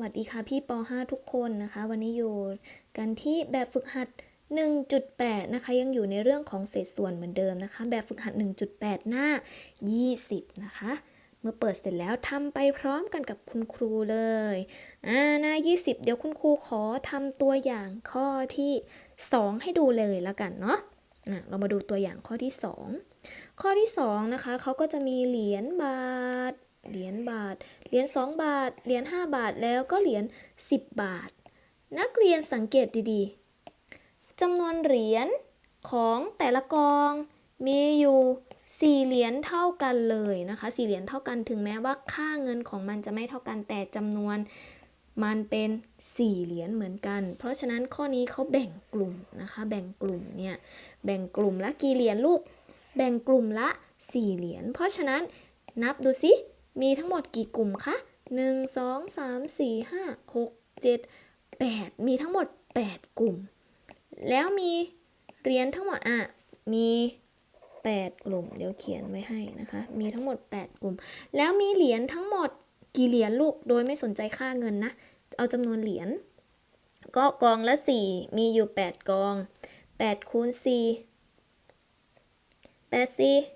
วัสดีค่ะพี่ป .5 ทุกคนนะคะ วันนี้อยู่กันที่แบบฝึกหัด 1.8 นะคะ ยังอยู่ในเรื่องของเศษส่วนเหมือนเดิมนะคะ แบบฝึกหัด 1.8 หน้า 20 นะคะ เมื่อเปิดเสร็จแล้วทำไปพร้อมกันกับคุณครูเลยอ่าหน้า 20 เดี๋ยวคุณครูขอทำตัวอย่างข้อที่ 2 ให้ดูเลยละกันเนาะอะเรามาดูตัวอย่างข้อที่ 2 ข้อที่ 2 นะคะเขาก็จะมีเหรียญบาท เหรียญบาท เหรียญ2 บาท เหรียญ5บาทแล้วก็เหรียญ10 บาท นักเรียนสังเกตดีๆจำนวนเหรียญของแต่ละกองมีอยู่4เหรียญเท่ากันเลยนะคะ4เหรียญเท่ากันถึงแม้ว่าค่าเงินของมันจะไม่เท่ากันแต่จำนวนมันเป็น4เหรียญเหมือนกัน เพราะฉะนั้นข้อนี้เขาแบ่งกลุ่มนะคะ แบ่งกลุ่มเนี่ยแบ่งกลุ่มละกี่เหรียญลูก แบ่งกลุ่มละ4เหรียญเพราะฉะนั้นนับดูสิ มีทั้งหมดกี่กลุ่มคะ 1 2 3 4 5 6 7 8 มีทั้งหมด 8 กลุ่ม แล้วมีเหรียญทั้งหมดอะ มี 8 กลุ่ม เดี๋ยวเขียนไว้ให้นะคะ มีทั้งหมด 8 กลุ่ม แล้วมีเหรียญทั้งหมดกี่เหรียญลูก โดยไม่สนใจค่าเงินนะ เอาจำนวนเหรียญ ก็กองละ 4 มีอยู่ 8 กอง8คูณ4 8 4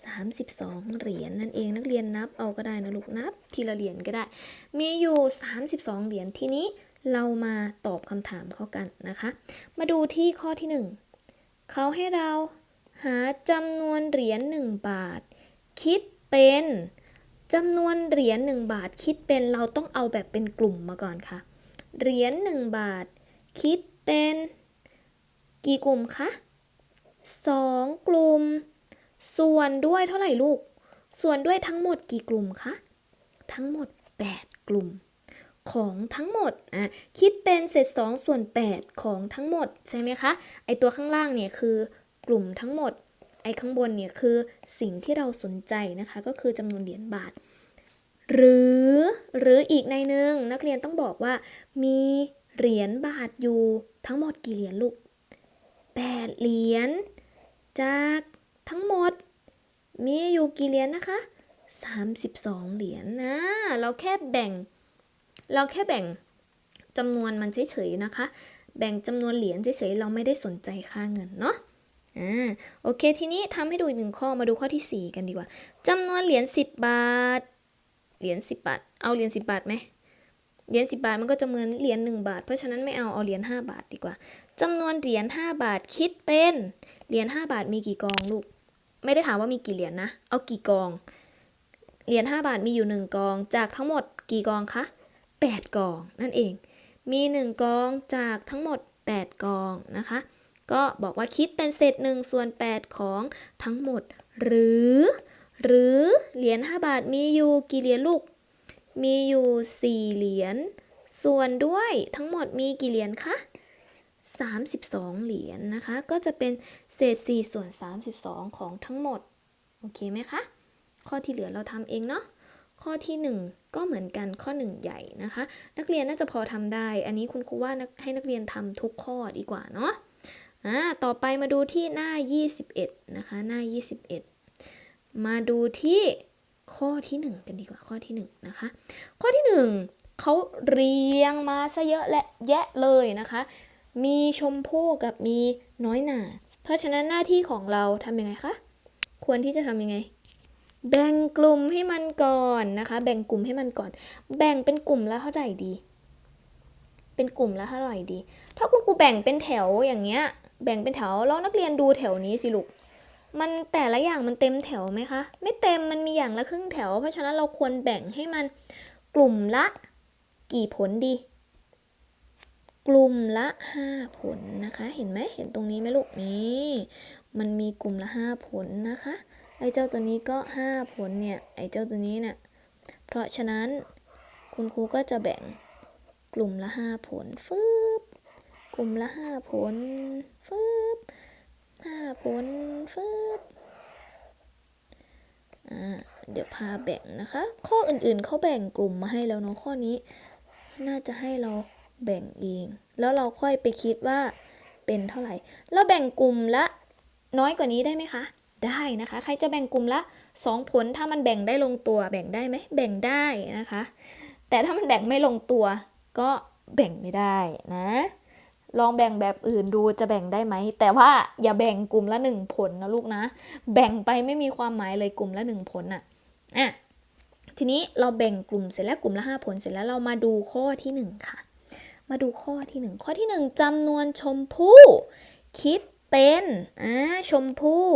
32 เหรียญนั่นเองนักเรียนนับเอาก็ได้นะลูกนับ ทีละเหรียญก็ได้ มีอยู่ 32 เหรียญทีนี้เรามาตอบคำถามเขากันนะคะ มาดูที่ข้อที่ 1 เขาให้เราหาจำนวนเหรียญ1บาท คิดเป็นจำนวนเหรียญ1บาทคิดเป็นเราต้องเอาแบบเป็นกลุ่มมาก่อนค่ะ เหรียญ1บาท คิดเป็น กี่กลุ่มคะ2กลุ่ม ส่วนด้วยเท่าไหร่ลูก ส่วนด้วยทั้งหมดกี่กลุ่มคะ ทั้งหมด 8 กลุ่ม ของทั้งหมดอะคิดเป็นเศษ2ส่วน 8 ของทั้งหมดใช่ไหมคะ ไอตัวข้างล่างเนี่ยคือกลุ่มทั้งหมด ไอข้างบนเนี่ยคือสิ่งที่เราสนใจนะคะ ก็คือจำนวนเหรียญบาท หรือหรืออีกในหนึ่งนักเรียนต้องบอกว่ามีเหรียญบาทอยู่ทั้งหมดกี่เหรียญลูก 8 เหรียญจาก ทั้งหมด มีอยู่กี่เหรียญนะคะ 32 เหรียญนะ เราแค่แบ่ง เราแค่แบ่งจำนวนมันเฉยๆนะคะ แบ่งจำนวนเหรียญเฉยๆเราไม่ได้สนใจค่าเงินเนาะอ่าโอเค ทีนี้ทำให้ดูอีกหนึ่งข้อมาดูข้อที่ 4 กันดีกว่าจำนวนเหรียญ10 บาท เหรียญ10 บาท เอาเหรียญ10 บาทไหมเหรียญ10 บาทมันก็จะเหมือนเหรียญ1บาท เพราะฉะนั้นไม่เอาเอาเหรียญ5บาทดีกว่าจำนวนเหรียญ5บาทคิดเป็นเหรียญ5บาทมีกี่กองลูก ไม่ได้ถามว่ามีกี่เหรียญนะ เอากี่กอง เหรียญ5บาทมีอยู่ 1 กอง จากทั้งหมดกี่กองคะ 8 กองนั่นเอง มี 1 กองจากทั้งหมด 8 กองนะคะ ก็บอกว่าคิดเป็นเศษ1ส่วน 8 ของทั้งหมด หรือ หรือเหรียญ5บาทมีอยู่กี่เหรียญลูก มีอยู่ 4 เหรียญ ส่วนด้วยทั้งหมดมีกี่เหรียญคะ 32 เหรียญนะคะ ก็จะเป็นเศษ 4 ส่วน 32 ของทั้งหมด โอเคไหมคะ ข้อที่เหลือเราทำเองเนาะ ข้อที่ 1 ก็เหมือนกันข้อ 1 ใหญ่นะคะ นักเรียนน่าจะพอทำได้ อันนี้คุณครูว่าให้นักเรียนทำทุกข้อดีกว่าเนาะอ่าต่อไปมาดูที่หน้า 21 นะคะ หน้า 21 มาดูที่ข้อที่ 1 กันดีกว่าข้อที่ 1 นะคะ ข้อที่ 1เขาเรียงมาซะเยอะและแยะเลยนะคะ มีชมพู่กับมีน้อยหนา เพราะฉะนั้นหน้าที่ของเราทำยังไงคะ ควรที่จะทำยังไง แบ่งกลุ่มให้มันก่อนนะคะ แบ่งกลุ่มให้มันก่อน แบ่งเป็นกลุ่มละเท่าไหร่ดี เป็นกลุ่มละเท่าไหร่ดี ถ้าคุณครูแบ่งเป็นแถวอย่างเงี้ย แบ่งเป็นแถวแล้วนักเรียนดูแถวนี้สิลูกมันแต่ละอย่างมันเต็มแถวไหมคะ ไม่เต็มมันมีอย่างละครึ่งแถว เพราะฉะนั้นเราควรแบ่งให้มันกลุ่มละ กี่ผลดี กลุ่มละ 5 ผลนะคะ เห็นไหมเห็นตรงนี้ไหมลูกนี่มันมีกลุ่มละ 5 ผลนะคะ ไอ้เจ้าตัวนี้ก็ 5 ผลเนี่ย ไอ้เจ้าตัวนี้เนี่ย เพราะฉะนั้นคุณครูก็จะแบ่งกลุ่มละ 5 ผลฟึบกลุ่มละ 5 ผลฟึบ5ผลฟึบอ่า เดี๋ยวพาแบ่งนะคะ ข้ออื่นๆเขาแบ่งกลุ่มมาให้แล้วเนาะข้อนี้ น่าจะให้เรา แบ่งเอง แล้วเราค่อยไปคิดว่าเป็นเท่าไหร่เราแบ่งกลุ่มละน้อยกว่านี้ได้ไหมคะ ได้นะคะ ใครจะแบ่งกลุ่มละ 2 ผลถ้ามันแบ่งได้ลงตัว แบ่งได้ไหมแบ่งได้นะคะ แต่ถ้ามันแบ่งไม่ลงตัว ก็แบ่งไม่ได้นะ ลองแบ่งแบบอื่นดูจะแบ่งได้ไหม แต่ว่าอย่าแบ่งกลุ่มละหนึ่งผลนะลูกนะ แบ่งไปไม่มีความหมายเลยกลุ่มละหนึ่งผลอะอะทีนี้เราแบ่งกลุ่มเสร็จแล้วกลุ่มละห้าผลเสร็จแล้วเรามาดูข้อที่หนึ่งค่ะ มาดูข้อที่หนึ่งข้อที่หนึ่งจำนวนชมพู่ คิดเป็นอ่าชมพู่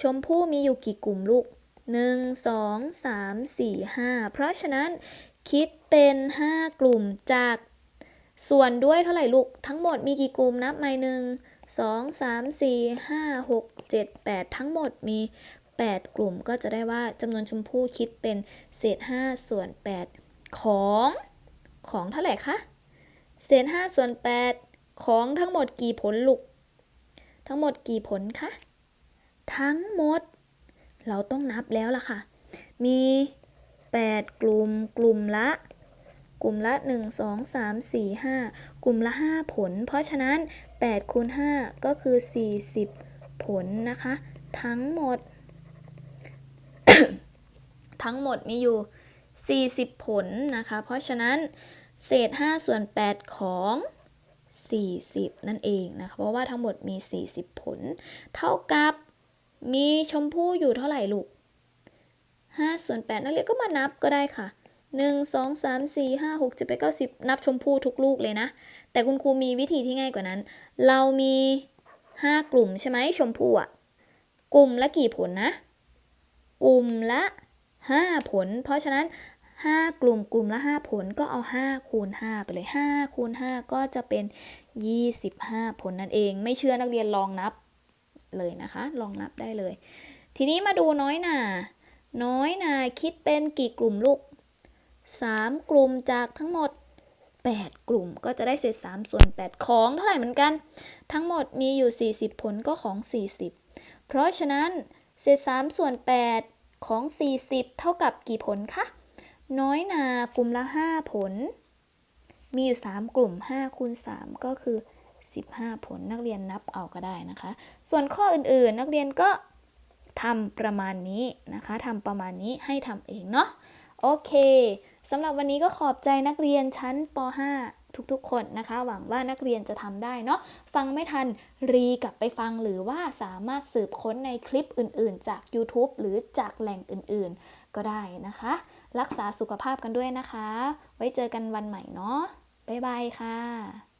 ชมพู่มีอยู่กี่กลุ่มลูกหนึ่งสองสามสี่ห้าเพราะฉะนั้นคิดเป็นห้ากลุ่มจากส่วนด้วยเท่าไหร่ลูก ทั้งหมดมีกี่กลุ่มนับมาหนึ่งสองสามสี่ห้าหกเจ็ดแปดทั้งหมดมี 8 กลุ่มก็จะได้ว่าจำนวนชมพู่คิดเป็นเศษ 5 ส่วน 8 ของของเท่าไหร่คะ เศษ5ส่วน8ของทั้งหมดกี่ผลลูก ทั้งหมดกี่ผลคะ ทั้งหมด เราต้องนับแล้วล่ะค่ะ มี 8 กลุ่ม กลุ่มละ กลุ่มละ 1 2 3 4 5 กลุ่มละ 5 ผล เพราะฉะนั้น8คูณ5ก็คือ 40 ผลนะคะ ทั้งหมด ทั้งหมดมีอยู่ 40 ผลนะคะ เพราะฉะนั้น เศษ 5 ส่วน 8 ของ 40 นั่นเองนะคะเพราะว่าทั้งหมดมี 40 ผล เท่ากับมีชมพู่อยู่เท่าไหร่ลูก 5 ส่วน 8 นักเรียนก็มานับก็ได้ค่ะ 1 2 3 4 5 6 7 8 9 10 นับชมพู่ทุกลูกเลยนะ แต่คุณครูมีวิธีที่ง่ายกว่านั้น เรามี 5 กลุ่มใช่ไหมชมพู่อะกลุ่มละกี่ผลนะ กลุ่มละ 5 ผล เพราะฉะนั้น 5 กลุ่มกลุ่มละ 5 ผลก็เอา 5 คูณ 5 ไปเลย 5 คูณ 5 ก็จะเป็น 25 ผลนั่นเอง ไม่เชื่อนักเรียนลองนับเลยนะคะ ลองนับได้เลย ทีนี้มาดูน้อยหนา น้อยหนาคิดเป็นกี่กลุ่มลูก 3 กลุ่มจากทั้งหมด 8 กลุ่มก็จะได้เศษ 3 ส่วน 8 ของเท่าไหร่เหมือนกัน ทั้งหมดมีอยู่ 40 ผลก็ของ 40 เพราะฉะนั้นเศษ 3 ส่วน 8 ของ 40 เท่ากับกี่ผลคะ น้อยนากลุ่มละ 5 ผล มีอยู่ 3 กลุ่ม5คูณ3ก็คือ 15 ผลนักเรียนนับเอาก็ได้นะคะ ส่วนข้ออื่นๆ นักเรียนก็ทำประมาณนี้นะคะทำประมาณนี้ให้ทำเองเนาะโอเคสำหรับวันนี้ก็ขอบใจนักเรียนชั้นป .5 ทุกๆ คนนะคะ หวังว่านักเรียนจะทำได้เนาะฟังไม่ทันรีกลับไปฟังหรือว่าสามารถสืบค้นในคลิปอื่นๆ จาก YouTube หรือจากแหล่งอื่นๆ ก็ได้นะคะ รักษาสุขภาพกันด้วยนะคะ ไว้เจอกันวันใหม่เนาะบ๊ายบายค่ะ